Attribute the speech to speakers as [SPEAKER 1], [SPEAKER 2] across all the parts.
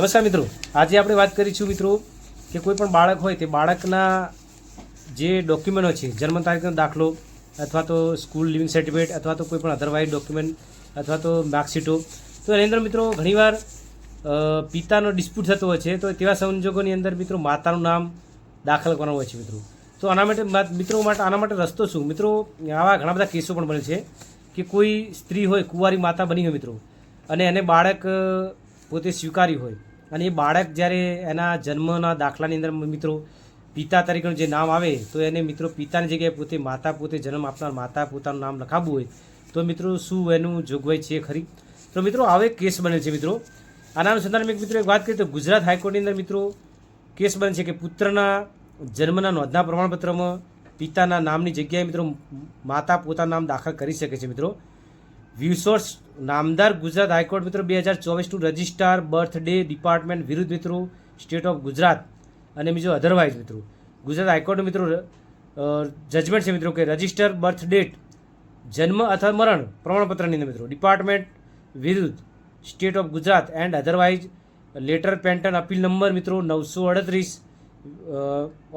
[SPEAKER 1] નમસ્કાર મિત્રો. આજે આપણે વાત કરીશું મિત્રો કે કોઈ પણ બાળક હોય તે બાળકના જે ડોક્યુમેન્ટો છે, જન્મ તારીખનો દાખલો અથવા તો સ્કૂલ લિવિંગ સર્ટિફિકેટ અથવા તો કોઈ પણ અધરવાઇઝ ડોક્યુમેન્ટ અથવા તો માર્કશીટો તો એની અંદર મિત્રો ઘણીવાર પિતાનો ડિસ્પ્યુટ થતો હોય છે, તો તેવા સંજોગોની અંદર મિત્રો માતાનું નામ દાખલ કરવાનું હોય છે મિત્રો. તો આના માટે મિત્રો માટે, આના માટે રસ્તો શું? મિત્રો, આવા ઘણા બધા કેસો પણ બને છે કે કોઈ સ્ત્રી હોય, કુંવારી માતા બની હોય મિત્રો, અને એને બાળક પોતે સ્વીકાર્યું હોય. અને એ બાળક જ્યારે એના જન્મના દાખલાની અંદર મિત્રો પિતા તરીકેનું જે નામ આવે, તો એને મિત્રો પિતાની જગ્યાએ પોતે માતા પોતે જન્મ આપનાર, માતા પોતાનું નામ લખાવવું હોય, તો મિત્રો શું એનું જોગવાઈ છે ખરી? તો મિત્રો આવો એક કેસ બને છે મિત્રો. આના અનુસંધાનમાં એક મિત્રો એક વાત કરીએ તો ગુજરાત હાઈકોર્ટની અંદર મિત્રો કેસ બને છે કે પુત્રના જન્મના નોંધના પ્રમાણપત્રમાં પિતાના નામની જગ્યાએ મિત્રો માતા પોતાનું નામ દાખલ કરી શકે છે મિત્રો. વિસોર્સ નામદાર ગુજરાત હાઈકોર્ટ મિત્રો બે હજાર ચોવીસનું રજિસ્ટ્રાર બર્થ ડે ડિપાર્ટમેન્ટ વિરુદ્ધ મિત્રો, સ્ટેટ ઓફ ગુજરાત અને બીજો અધરવાઇઝ મિત્રો. ગુજરાત હાઈકોર્ટનું મિત્રો જજમેન્ટ છે મિત્રો કે રજિસ્ટર બર્થ ડેટ જન્મ અથવા મરણ પ્રમાણપત્રની અંદર મિત્રો. ડિપાર્ટમેન્ટ વિરુદ્ધ state of Gujarat and otherwise letter patent appeal number મિત્રો નવસો અડત્રીસ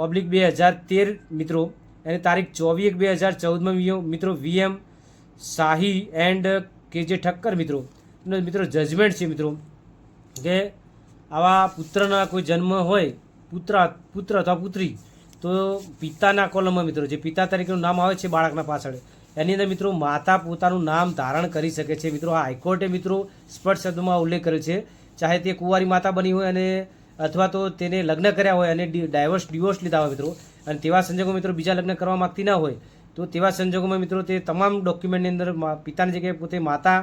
[SPEAKER 1] ઓબ્લિક બે હજાર તેર મિત્રો. એની તારીખ ચોવીસ એક બે હજાર ચૌદમાં મિત્રો, વીએમ શાહી એન્ડ કે જે ઠક્કર મિત્રો મિત્રો જજમેન્ટ છે મિત્રો, કે આવા પુત્રના કોઈ જન્મ હોય, પુત્ર પુત્ર અથવા પુત્રી, તો પિતાના કોલમમાં મિત્રો, જે પિતા તરીકેનું નામ આવે છે બાળકના પાછળ, એની અંદર મિત્રો માતા પોતાનું નામ ધારણ કરી શકે છે મિત્રો. હાઈકોર્ટે મિત્રો સ્પષ્ટ શબ્દોમાં ઉલ્લેખ કર્યો છે, ચાહે તે કુંવારી માતા બની હોય અને અથવા તો તેને લગ્ન કર્યા હોય અને ડાયવર્સ ડિવોર્સ લીધા હોય મિત્રો, અને તેવા સંજોગો મિત્રો બીજા લગ્ન કરવા માગતી ના હોય તો તેવા સંજોગોમાં મિત્રો તે તમામ ડોક્યુમેન્ટની અંદર પિતાની જગ્યાએ પોતે માતા,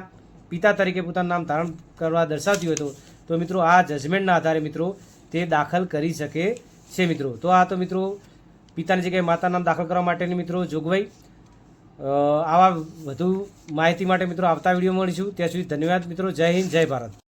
[SPEAKER 1] પિતા તરીકે પોતાનું નામ ધારણ કરવા દર્શાવતી હોય તો તો મિત્રો આ જજમેન્ટના આધારે મિત્રો તે દાખલ કરી શકે છે મિત્રો. તો આ તો મિત્રો પિતાની જગ્યાએ માતા નામ દાખલ કરવા માટેની મિત્રો જોગવાઈ. આવા વધુ માહિતી માટે મિત્રો આવતા વીડિયો મળીશું. ત્યાં સુધી ધન્યવાદ મિત્રો. જય હિન્દ, જય ભારત.